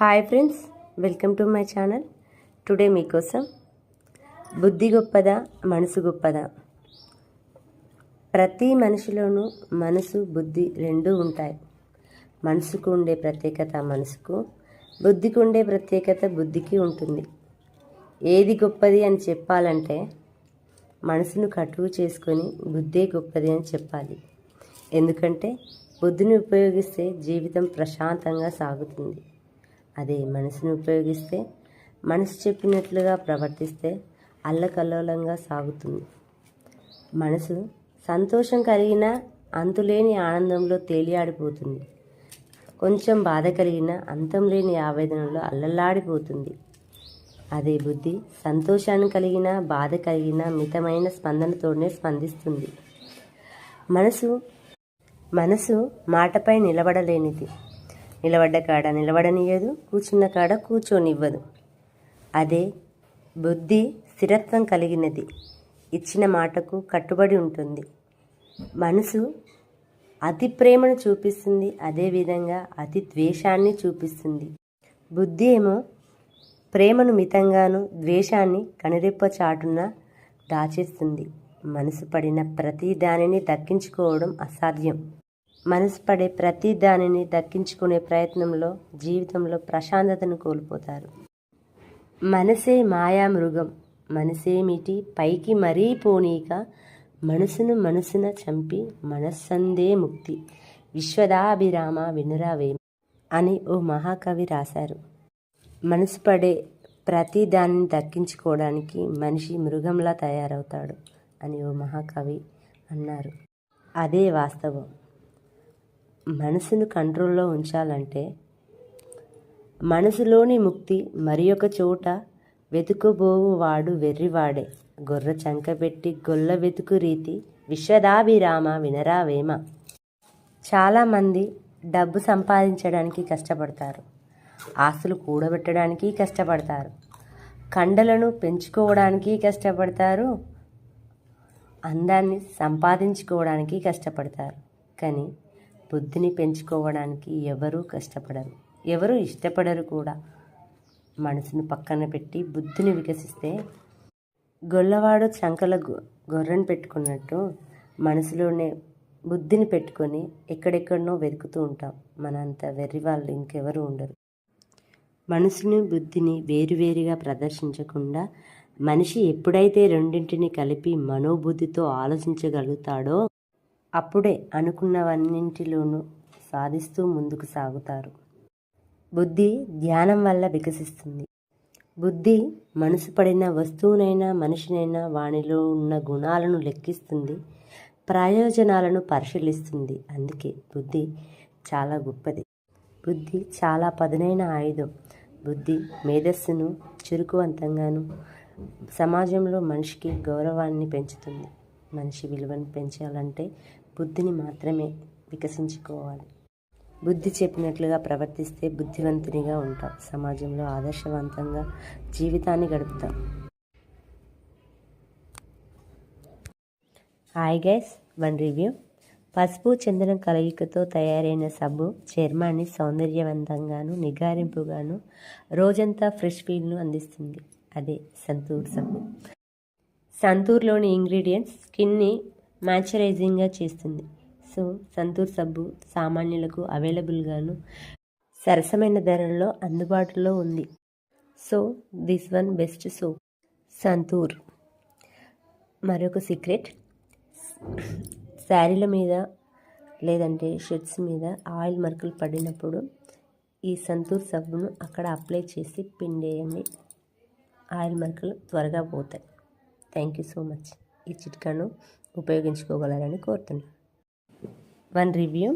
Hi friends welcome to my channel. Today మీకోసం బుద్ధి గొప్పదా మనసు గొప్పదా? ప్రతి మనిషిలోనూ మనసు బుద్ధి రెండూ ఉంటాయి. మనసుకు ఉండే ప్రత్యేకత మనసుకు బుద్ధికి ఉండే ప్రత్యేకత బుద్ధికి ఉంటుంది. ఏది గొప్పది అని చెప్పాలంటే మనసును కటువు చేసుకొని బుద్ధే గొప్పది అని చెప్పాలి. ఎందుకంటే బుద్ధిని ఉపయోగిస్తే జీవితం ప్రశాంతంగా సాగుతుంది. అదే మనసును ఉపయోగిస్తే మనసు చెప్పినట్లుగా ప్రవర్తిస్తే అల్లకల్లోలంగా సాగుతుంది. మనసు సంతోషం కలిగిన అంతులేని ఆనందంలో తేలియాడిపోతుంది. కొంచెం బాధ కలిగిన అంతం లేని ఆవేదనలో అల్లల్లాడిపోతుంది. అదే బుద్ధి సంతోషాన్ని కలిగిన బాధ కలిగిన మితమైన స్పందనతోనే స్పందిస్తుంది. మనసు మనసు మాటపై నిలబడలేనిది. నిలబడ్డ కాడ నిలబడనియదు కూర్చున్న కాడ కూర్చోనివ్వదు. అదే బుద్ధి స్థిరత్వం కలిగినది. ఇచ్చిన మాటకు కట్టుబడి ఉంటుంది. మనసు అతి ప్రేమను చూపిస్తుంది అదేవిధంగా అతి ద్వేషాన్ని చూపిస్తుంది. బుద్ధి ఏమో ప్రేమను మితంగాను ద్వేషాన్ని కనురెప్ప చాటున దాచేస్తుంది. మనసు పడిన ప్రతి దానిని దక్కించుకోవడం అసాధ్యం. మనసు పడే ప్రతి దానిని దక్కించుకునే ప్రయత్నంలో జీవితంలో ప్రశాంతతను కోల్పోతారు. మనసే మాయా మృగం మనసేమిటి పైకి మరీ పోనీక మనసును మనసున చంపి మనస్సందే ముక్తి. విశ్వదాభిరామ వినురావే అని ఓ మహాకవి రాశారు. మనసు పడే ప్రతి దానిని దక్కించుకోవడానికి మనిషి మృగంలా తయారవుతాడు అని ఓ మహాకవి అన్నారు. అదే వాస్తవం. మనసును కంట్రోల్లో ఉంచాలంటే మనసులోని ముక్తి మరి ఒక చోట వెతుకుబోవు వాడు వెర్రివాడే. గొర్ర చంకబెట్టి గొల్ల వెతుకు రీతి విశ్వదాభిరామ వినరావేమ చాలామంది డబ్బు సంపాదించడానికి కష్టపడతారు. ఆస్తులు కూడబెట్టడానికి కష్టపడతారు. కండలను పెంచుకోవడానికి కష్టపడతారు. అందాన్ని సంపాదించుకోవడానికి కష్టపడతారు. కానీ బుద్ధిని పెంచుకోవడానికి ఎవరూ కష్టపడరు. ఎవరు ఇష్టపడరు కూడా. మనసును పక్కన పెట్టి బుద్ధిని వికసిస్తే గొల్లవాడు చంకల గొ- గొర్రెను పెట్టుకున్నట్టు మనసులోనే బుద్ధిని పెట్టుకొని ఎక్కడెక్కడనో వెతుకుతూ ఉంటాం. మనంత వెర్రి వాళ్ళు ఇంకెవరు ఉండరు. మనసుని బుద్ధిని వేరువేరుగా ప్రదర్శించకుండా మనిషి ఎప్పుడైతే రెండింటిని కలిపి మనోబుద్ధితో ఆలోచించగలుగుతాడో అప్పుడే అనుకున్నవన్నింటిలోనూ సాధిస్తూ ముందుకు సాగుతారు. బుద్ధి ధ్యానం వల్ల వికసిస్తుంది. బుద్ధి మనసు పడిన వస్తువునైనా మనిషినైనా వానిలో ఉన్న గుణాలను లెక్కిస్తుంది ప్రయోజనాలను పరిశీలిస్తుంది. అందుకే బుద్ధి చాలా గొప్పది. బుద్ధి చాలా పదునైన ఆయుధం. బుద్ధి మేధస్సును చురుకువంతంగాను సమాజంలో మనిషికి గౌరవాన్ని పెంచుతుంది. మనిషి విలువను పెంచాలంటే బుద్ధిని మాత్రమే వికసించుకోవాలి. బుద్ధి చెప్పినట్లుగా ప్రవర్తిస్తే బుద్ధివంతునిగా ఉంటాం. సమాజంలో ఆదర్శవంతంగా జీవితాన్ని గడుపుతాం. Hi guys one review. పసుపు చందనం కలయికతో తయారైన సబ్బు చర్మాన్ని సౌందర్యవంతంగాను నిగారింపుగాను రోజంతా ఫ్రెష్ ఫీల్ను అందిస్తుంది. అదే సంతూర్ సబ్బు. సంతూర్లోని ఇంగ్రీడియంట్స్ స్కిన్ని మాయిశ్చరైజింగ్గా చేస్తుంది. సో సంతూర్ సబ్బు సామాన్యులకు అవైలబుల్గాను సరసమైన ధరల్లో అందుబాటులో ఉంది. So this one best soap. Santoor. మరొక సీక్రెట్. శారీల మీద లేదంటే షర్ట్స్ మీద ఆయిల్ మరకలు పడినప్పుడు ఈ సంతూర్ సబ్బును అక్కడ అప్లై చేసి పిండేయండి. ఆయిల్ మరకలు త్వరగా పోతాయి. Thank you so much. ఈ చిట్కాను ఉపయోగించుకోగలరని కోరుతున్నాను వన్ రివ్యూ.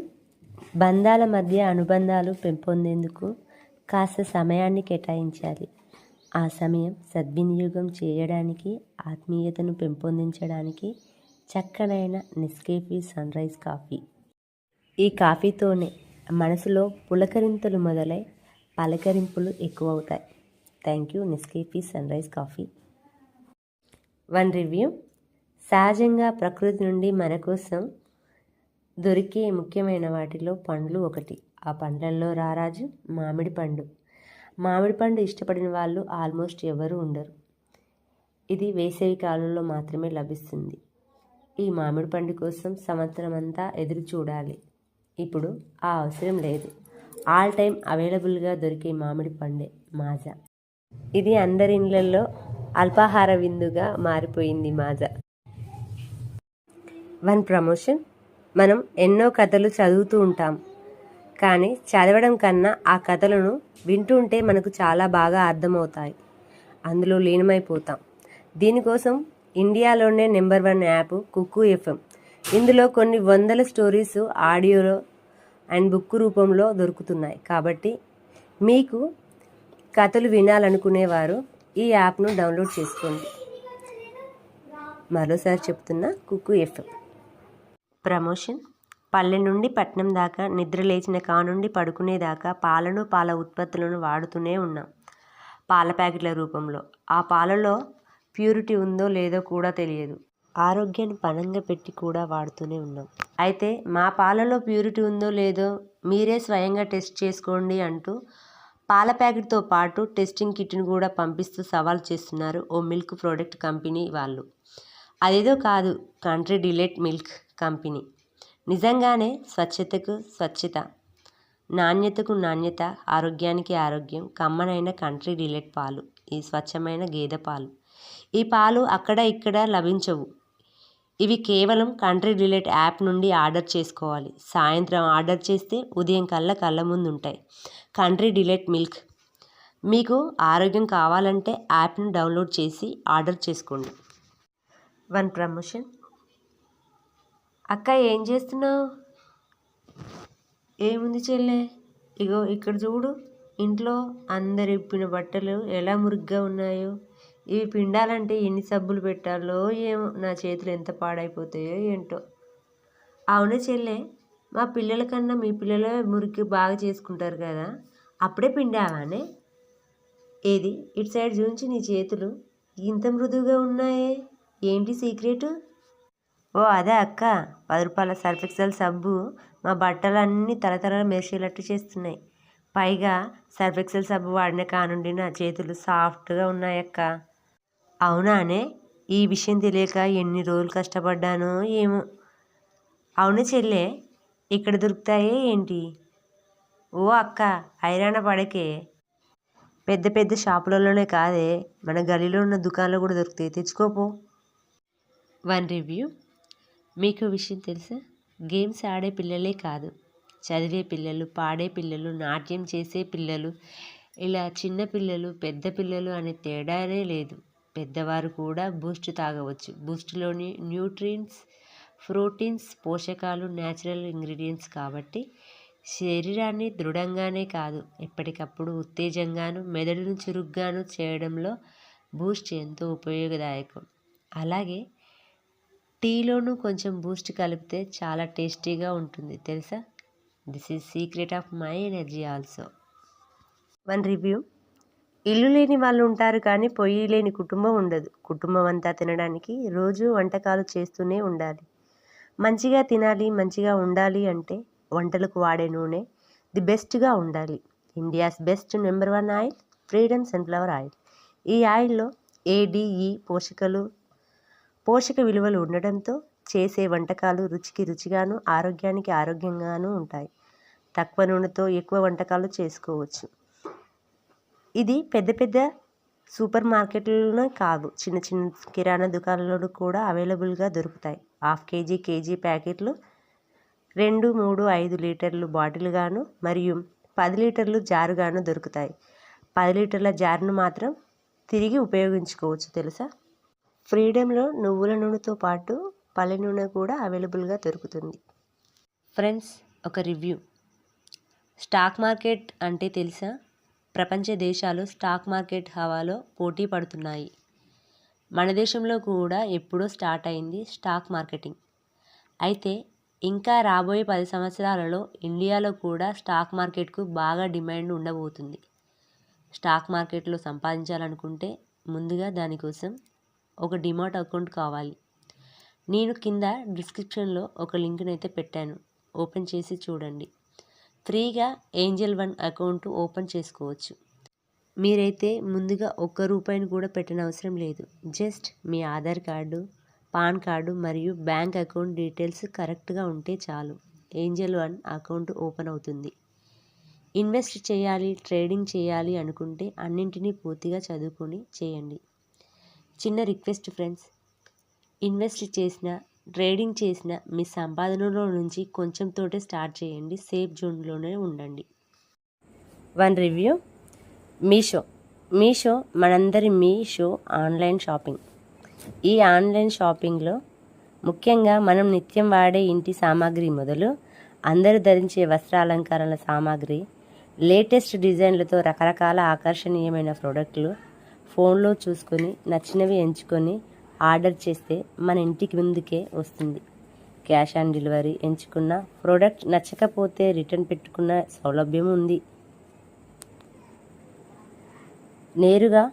బంధాల మధ్య అనుబంధాలు పెంపొందేందుకు కాస్త సమయాన్ని కేటాయించాలి. ఆ సమయం సద్వినియోగం చేయడానికి ఆత్మీయతను పెంపొందించడానికి చక్కనైన నెస్కేఫీ సన్ రైజ్ కాఫీ. ఈ కాఫీతోనే మనసులో పులకరింతలు మొదలై పలకరింపులు ఎక్కువ అవుతాయి thank you Nescafe sunrise coffee. One review. సహజంగా ప్రకృతి నుండి మన కోసం దొరికే ముఖ్యమైన వాటిలో పండ్లు ఒకటి. ఆ పండ్లల్లో రారాజు మామిడి పండు. మామిడి పండు ఇష్టపడిన వాళ్ళు ఆల్మోస్ట్ ఎవరు ఉండరు. ఇది వేసవి కాలంలో మాత్రమే లభిస్తుంది. ఈ మామిడి పండు కోసం సంవత్సరం అంతా ఎదురు చూడాలి. ఇప్పుడు ఆ అవసరం లేదు. ఆల్ టైం అవైలబుల్గా దొరికే మామిడి పండే మాజా. ఇది అందరి ఇళ్ళల్లో అల్పాహార విందుగా మారిపోయింది మాజా. One promotion. మనం ఎన్నో కథలు చదువుతూ ఉంటాం. కానీ చదవడం కన్నా ఆ కథలను వింటుంటే మనకు చాలా బాగా అర్థమవుతాయి. అందులో లీనమైపోతాం. దీనికోసం ఇండియాలోనే number one app Kuku FM. ఇందులో కొన్ని వందల స్టోరీస్ ఆడియోలో అండ్ బుక్ రూపంలో దొరుకుతున్నాయి. కాబట్టి మీకు కథలు వినాలనుకునేవారు ఈ యాప్ను డౌన్లోడ్ చేసుకోండి. మరోసారి చెప్తున్నా కుక్కు ఎఫ్ఎం. ప్రమోషన్? పల్లె నుండి పట్నం దాకా నిద్ర లేచిన కానుండి పడుకునేదాకా పాలను పాల ఉత్పత్తులను వాడుతూనే ఉన్నాం. పాల ప్యాకెట్ల రూపంలో. ఆ పాలలో ప్యూరిటీ ఉందో లేదో కూడా తెలియదు. ఆరోగ్యాన్ని పణంగా పెట్టి కూడా వాడుతూనే ఉన్నాం. అయితే మా పాలలో ప్యూరిటీ ఉందో లేదో మీరే స్వయంగా టెస్ట్ చేసుకోండి అంటూ పాల ప్యాకెట్తో పాటు టెస్టింగ్ కిట్ను కూడా పంపిస్తూ సవాల్ చేస్తున్నారు ఓ మిల్క్ ప్రోడక్ట్ కంపెనీ వాళ్ళు. అదేదో కాదు కంట్రీ డిలైట్ మిల్క్ కంపెనీ. నిజంగానే స్వచ్ఛతకు స్వచ్ఛత నాణ్యతకు నాణ్యత ఆరోగ్యానికి ఆరోగ్యం కమ్మనైన కంట్రీ డిలైట్ పాలు ఈ స్వచ్ఛమైన గేదె పాలు. ఈ పాలు అక్కడ ఇక్కడ లభించవు. ఇవి కేవలం కంట్రీ డిలైట్ యాప్ నుండి ఆర్డర్ చేసుకోవాలి. సాయంత్రం ఆర్డర్ చేస్తే ఉదయం కల్లా కళ్ళ ముందు ఉంటాయి. Country delight milk. మీకు ఆరోగ్యం కావాలంటే యాప్ను డౌన్లోడ్ చేసి ఆర్డర్ చేసుకోండి. One promotion. అక్క ఏం చేస్తున్నావు? ఏముంది చెల్లె? ఇగో ఇక్కడ చూడు ఇంట్లో అందరు ఇప్పిన బట్టలు ఎలా మురిగ్గా ఉన్నాయో. ఇవి పిండాలంటే ఎన్ని సబ్బులు పెట్టాలో ఏమో నా చేతులు ఎంత పాడైపోతాయో ఏంటో. అవునే చెల్లె మా పిల్లల కన్నా మీ పిల్లలే మురికి బాగా చేసుకుంటారు కదా అప్పుడే పిండావానే? ఏది ఇటు సైడ్ చూపించి నీ చేతులు. ఇంత మృదువుగా ఉన్నాయే. ఏంటి సీక్రెట్? ఓ అదే అక్క. పది రూపాయల సర్ఫెక్సల్ సబ్బు మా బట్టలన్నీ తలతల మెరిసేటట్టు చేస్తున్నాయి. పైగా సర్ఫెక్సల్ సబ్బు వాడిన కానుండి నా చేతులు సాఫ్ట్గా ఉన్నాయక్క అవునానే ఈ విషయం తెలియక ఎన్ని రోజులు కష్టపడ్డానో ఏమో. అవును చెల్లె ఇక్కడ దొరుకుతాయే ఏంటి? ఓ అక్క ఐరాణ పడకే. పెద్ద పెద్ద షాపులలోనే కాదే మన గలీలో ఉన్న దుకాణంలో కూడా దొరుకుతాయి. తెచ్చుకోపో వన్ రివ్యూ. మీకు విషయం తెలుసా? గేమ్స్ ఆడే పిల్లలే కాదు. చదివే పిల్లలు పాడే పిల్లలు నాట్యం చేసే పిల్లలు ఇలా చిన్న పిల్లలు పెద్ద పిల్లలు అనే తేడానే లేదు. పెద్దవారు కూడా బూస్ట్ తాగవచ్చు. బూస్ట్లోని న్యూట్రియన్స్ ప్రోటీన్స్ పోషకాలు న్యాచురల్ ఇంగ్రీడియంట్స్ కాబట్టి శరీరాన్ని దృఢంగానే కాదు ఎప్పటికప్పుడు ఉత్తేజంగాను మెదడును చురుగ్గాను చేయడంలో బూస్ట్ ఎంతో ఉపయోగదాయకం. అలాగే టీలోనూ కొంచెం బూస్ట్ కలిపితే చాలా టేస్టీగా ఉంటుంది తెలుసా? This is secret of my energy also. One review. ఇల్లు లేని వాళ్ళు ఉంటారు కానీ పొయ్యి లేని కుటుంబం ఉండదు. కుటుంబం అంతా తినడానికి రోజు వంటకాలు చేస్తూనే ఉండాలి. మంచిగా తినాలి మంచిగా ఉండాలి అంటే వంటలకు వాడే నూనె ది బెస్ట్గా ఉండాలి. India's best number one oil Freedom sunflower oil. ఈ ఆయిల్లో ఏడిఈ పోషకలు పోషక విలువలు ఉండడంతో చేసే వంటకాలు రుచికి రుచిగాను ఆరోగ్యానికి ఆరోగ్యంగాను ఉంటాయి. తక్కువ నూనెతో ఎక్కువ వంటకాలు చేసుకోవచ్చు. ఇది పెద్ద పెద్ద సూపర్ మార్కెట్లలోనే కాదు చిన్న చిన్న కిరాణా దుకాణాలలో కూడా అవైలబుల్గా దొరుకుతాయి. హాఫ్ కేజీ కేజీ ప్యాకెట్లు రెండు మూడు ఐదు లీటర్లు బాటిల్గాను మరియు పది లీటర్లు జారుగాను దొరుకుతాయి. పది లీటర్ల జారును మాత్రం తిరిగి ఉపయోగించుకోవచ్చు తెలుసా? ఫ్రీడంలో నువ్వుల నూనెతో పాటు పల్లె నూనె కూడా అవైలబుల్గా దొరుకుతుంది. ఫ్రెండ్స్ ఒక రివ్యూ. స్టాక్ మార్కెట్ అంటే తెలుసా? ప్రపంచ దేశాలు స్టాక్ మార్కెట్ హవాలో పోటీ పడుతున్నాయి. మన దేశంలో కూడా ఎప్పుడో స్టార్ట్ అయింది స్టాక్ మార్కెటింగ్. అయితే ఇంకా రాబోయే పది సంవత్సరాలలో ఇండియాలో కూడా స్టాక్ మార్కెట్కు బాగా డిమాండ్ ఉండబోతుంది. స్టాక్ మార్కెట్లో సంపాదించాలనుకుంటే ముందుగా దానికోసం ఒక డిమాట్ అకౌంట్ కావాలి. నేను కింద డిస్క్రిప్షన్లో ఒక లింక్ని అయితే పెట్టాను. ఓపెన్ చేసి చూడండి. ఫ్రీగా ఏంజల్ వన్ అకౌంట్ ఓపెన్ చేసుకోవచ్చు. మీరైతే ముందుగా ఒక్క రూపాయిని కూడా పెట్టనవసరం లేదు. జస్ట్ మీ ఆధార్ కార్డు పాన్ కార్డు మరియు బ్యాంక్ అకౌంట్ డీటెయిల్స్ కరెక్ట్గా ఉంటే చాలు. ఏంజల్ వన్ అకౌంట్ ఓపెన్ అవుతుంది. ఇన్వెస్ట్ చేయాలి ట్రేడింగ్ చేయాలి అనుకుంటే అన్నింటినీ పూర్తిగా చదువుకొని చేయండి. చిన్న రిక్వెస్ట్ ఫ్రెండ్స్. ఇన్వెస్ట్ చేసిన ట్రేడింగ్ చేసిన మీ సంపాదనలో నుంచి కొంచెం తోటే స్టార్ట్ చేయండి. సేఫ్ జోన్లోనే ఉండండి. One review. మీషో. మీషో మనందరి మీషో ఆన్లైన్ షాపింగ్. ఈ ఆన్లైన్ షాపింగ్లో ముఖ్యంగా మనం నిత్యం వాడే ఇంటి సామాగ్రి మొదలు అందరూ ధరించే వస్త్రాలంకరణ సామాగ్రి లేటెస్ట్ డిజైన్లతో రకరకాల ఆకర్షణీయమైన ప్రోడక్ట్లు ఫోన్లో చూసుకొని నచ్చినవి ఎంచుకొని ఆర్డర్ చేస్తే మన ఇంటికి ముందుకే వస్తుంది. క్యాష్ ఆన్ డెలివరీ ఎంచుకున్న ప్రోడక్ట్ నచ్చకపోతే రిటర్న్ పెట్టుకున్న సౌలభ్యం ఉంది. నేరుగా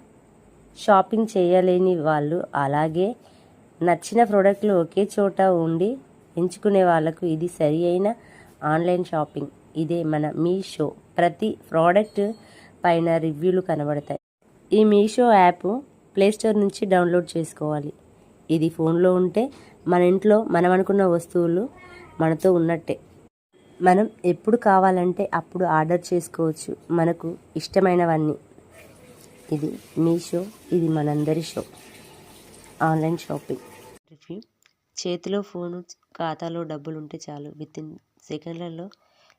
షాపింగ్ చేయలేని వాళ్ళు అలాగే నచ్చిన ప్రోడక్ట్లు ఒకే చోట ఉండి ఎంచుకునే వాళ్ళకు ఇది సరి అయిన ఆన్లైన్ షాపింగ్. ఇదే మన మీషో. ప్రతి ప్రోడక్ట్ పైన రివ్యూలు కనబడతాయి. ఈ మీషో యాప్ ప్లేస్టోర్ నుంచి డౌన్లోడ్ చేసుకోవాలి. ఇది ఫోన్లో ఉంటే మన ఇంట్లో మనం అనుకున్న వస్తువులు మనతో ఉన్నట్టే. మనం ఎప్పుడు కావాలంటే అప్పుడు ఆర్డర్ చేసుకోవచ్చు. మనకు ఇష్టమైనవన్నీ. ఇది మీషో ఇది మనందరి షో. Online shopping. రివ్యూ. చేతిలో ఫోను ఖాతాలో డబ్బులు ఉంటే చాలు. విత్ ఇన్ సెకండ్లలో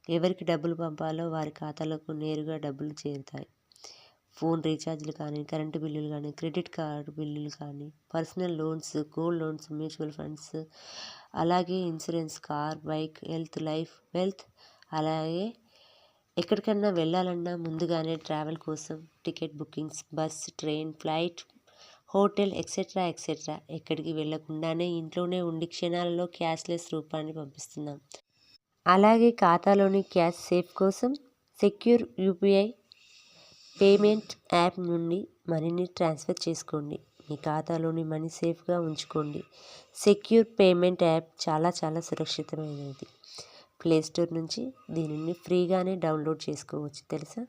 ఎవరికి డబ్బులు పంపాలో వారి ఖాతాలకు నేరుగా డబ్బులు చేరుతాయి. ఫోన్ రీఛార్జ్లు కానీ కరెంటు బిల్లులు కానీ క్రెడిట్ కార్డు బిల్లులు కానీ personal loans gold loans mutual funds అలాగే insurance car bike health life wealth అలాగే ఎక్కడికన్నా వెళ్ళాలన్నా ముందుగానే ట్రావెల్ కోసం ticket bookings bus train flight hotel etcetera etcetera ఎక్కడికి వెళ్ళకుండానే ఇంట్లోనే ఉండి క్షణాలలో క్యాష్లెస్ రూపాన్ని పంపిస్తున్నాం. అలాగే ఖాతాలోని క్యాష్ సేఫ్ కోసం సెక్యూర్ యూపీఐ పేమెంట్ యాప్ నుండి మనీని ట్రాన్స్ఫర్ చేసుకోండి. మీ ఖాతాలోని మనీ సేఫ్గా ఉంచుకోండి. సెక్యూర్ పేమెంట్ యాప్ చాలా చాలా సురక్షితమైనది. ప్లేస్టోర్ నుంచి దీనిని ఫ్రీగానే డౌన్లోడ్ చేసుకోవచ్చు. తెలుసా?